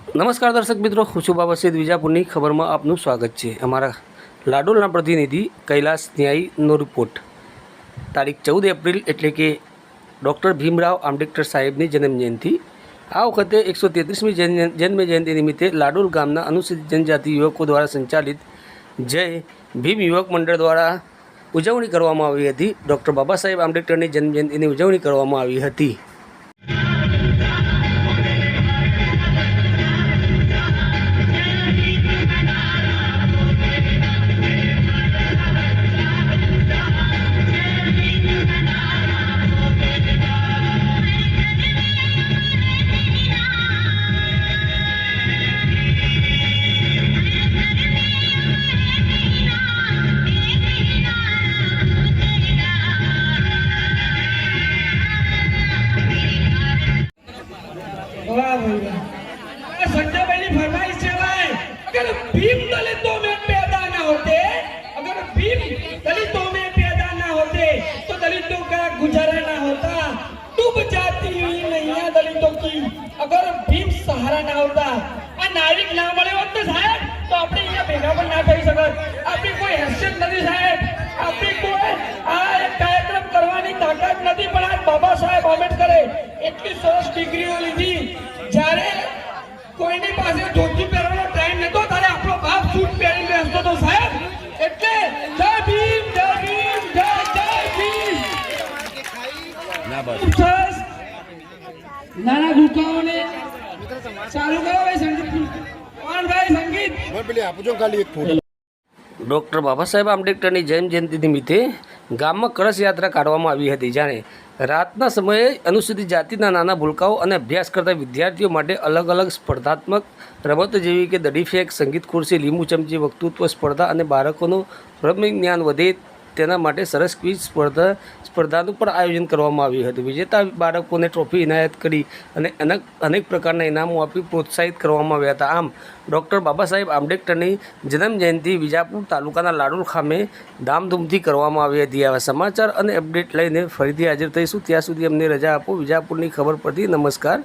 નમસ્કાર દર્શક મિત્રો, હું છું બાબા સૈદ વિજાપુરની. ખબરમાં આપનું સ્વાગત છે. અમારા લાડોલના પ્રતિનિધિ કૈલાસ ન્યાયીનો રિપોર્ટ. તારીખ ચૌદ એપ્રિલ એટલે કે ડૉક્ટર ભીમરાવ આંબેડકર સાહેબની જન્મજયંતિ આ વખતે એકસો તેત્રીસમી જન્મ જયંતિ નિમિત્તે લાડોલ ગામના અનુસૂચિત જનજાતિ યુવકો દ્વારા સંચાલિત જય ભીમ યુવક મંડળ દ્વારા ઉજવણી કરવામાં આવી હતી. ડૉક્ટર બાબા સાહેબ આંબેડકરની જન્મજયંતિની ઉજવણી કરવામાં આવી હતી. ભેગા પણ ના થઈ શકત આપણી કોઈ હેસિયત નથી સાહેબ કોઈ આ કાર્યક્રમ કરવાની તાકાત નથી પણ આ બાબા સાહેબ આંબેડકરે એટલી સરસ ડિગ્રીઓ લીધી એટલે જય ભીમ જય ભીમ જય જય ભીમ. ખૂબ સરસ નાના ભૂલકાઓને ચાલુ કરો ભાઈ સંગીત. કોણ ભાઈ સંગીત? મને પેલી આપજો ખાલી એક ફોટો. ડૉક્ટર બાબા સાહેબ આંબેડકરની જન્મ જયંતિ નિમિત્તે ગામમાં કળશ યાત્રા કાઢવામાં આવી હતી જ્યારે રાતના સમયે અનુસૂચિત જાતિના નાના ભૂલકાઓ અને અભ્યાસ કરતા વિદ્યાર્થીઓ માટે અલગ અલગ સ્પર્ધાત્મક રમતો જેવી કે દડી ફેંક, સંગીત ખુરશી, લીંબુ ચમચી, વક્તૃત્વ સ્પર્ધા અને બાળકોનું રમ્ય જ્ઞાન વધે તેના માટે સરસ ક્વિઝ સ્પર્ધા સ્પર્ધાનું પણ આયોજન કરવામાં આવ્યું હતું. વિજેતા બાળકોને ટ્રોફી ઇનાયત કરી અને અનેક અનેક પ્રકારના ઇનામો આપી પ્રોત્સાહિત કરવામાં આવ્યા હતા. આમ, ડૉક્ટર બાબા સાહેબ આંબેડકરની જન્મજયંતિ વિજાપુર તાલુકાના લાડુલ ખામે ધામધૂમથી કરવામાં આવી હતી. આવા સમાચાર અને અપડેટ લઈને ફરીથી હાજર થઈશું. ત્યાં સુધી અમને રજા આપો. વિજાપુરની ખબર પરથી નમસ્કાર.